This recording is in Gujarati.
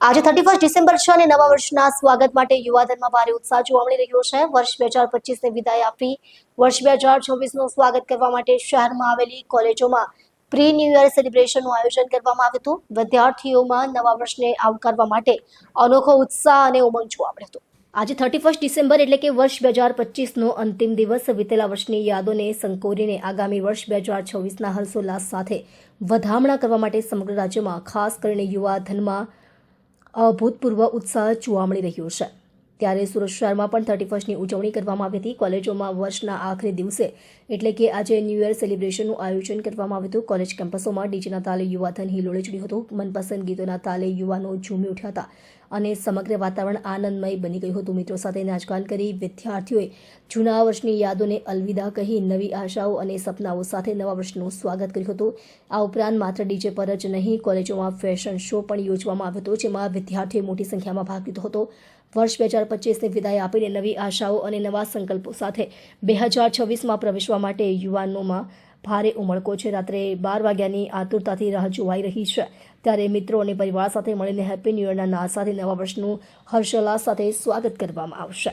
આજે થર્ટી ફર્સ્ટ ડિસેમ્બર છે અને નવા વર્ષના સ્વાગત માટે યુવાધનમાં ભારે ઉત્સાહ જોવા મળી રહ્યો છે. વર્ષ બે હજાર પચીસને વિદાય આપી વર્ષ બે હજાર છવ્વીસનું સ્વાગત કરવા માટે શહેરમાં આવેલી કોલેજોમાં પ્રી ન્યૂ યર સેલિબ્રેશનનું આયોજન કરવામાં આવ્યું હતું. વિદ્યાર્થીઓમાં નવા વર્ષને આવકારવા માટે અનોખો ઉત્સાહ અને ઉમંગ જોવા મળ્યો હતો. આજે થર્ટી ફર્સ્ટ ડિસેમ્બર એટલે કે વર્ષ બે હજાર પચીસનો અંતિમ દિવસ. વિતેલા વર્ષની યાદોને સંકોરીને આગામી વર્ષ બે હજાર છવ્વીસના હર્ષોલ્લાસ સાથે વધામણા કરવા માટે સમગ્ર રાજ્યમાં ખાસ કરીને યુવા ધનમાં અભૂતપૂર્વ ઉત્સાહ જોવા મળી રહ્યો છે. ત્યારે સુરત શહેરમાં પણ થર્ટી ફર્સ્ટની ઉજવણી કરવામાં આવી હતી. કોલેજોમાં વર્ષના આખરી દિવસે એટલે કે આજે ન્યૂ યર સેલિબ્રેશનનું આયોજન કરવામાં આવ્યું હતું. કોલેજ કેમ્પસોમાં ડીજેના તાલે યુવાધન હિલોળે ચડ્યું હતું. મનપસંદ ગીતોના તાલે યુવાનો ઝૂમી ઉઠ્યા હતા. અને સમગ્ર વાતાવરણ આનંદમય બની ગયું હતું. મિત્રો સાથે નાચગાન કરી વિદ્યાર્થીઓએ જૂના વર્ષની યાદોને અલવિદા કહી નવી આશાઓ અને સપનાઓ સાથે નવા વર્ષનું સ્વાગત કર્યું હતું. આ ઉપરાંત માત્ર ડીજે પર જ નહીં, કોલેજોમાં ફેશન શો પણ યોજવામાં આવ્યો હતો, જેમાં વિદ્યાર્થીઓએ મોટી સંખ્યામાં ભાગ લીધો હતો. વર્ષ બે હજાર પચીસને વિદાય આપીને નવી આશાઓ અને નવા સંકલ્પો સાથે બે હજાર છવ્વીસમાં પ્રવેશવા માટે યુવાનોમાં ભારે ઉમળકો છે. રાત્રે બાર વાગ્યાની આતુરતાથી રાહ જોવાઈ રહી છે. ત્યારે મિત્રો અને પરિવાર સાથે મળીને હેપી ન્યૂ યરના નાદ સાથે નવા વર્ષનું હર્ષોલ્લાસ સાથે સ્વાગત કરવામાં આવશે.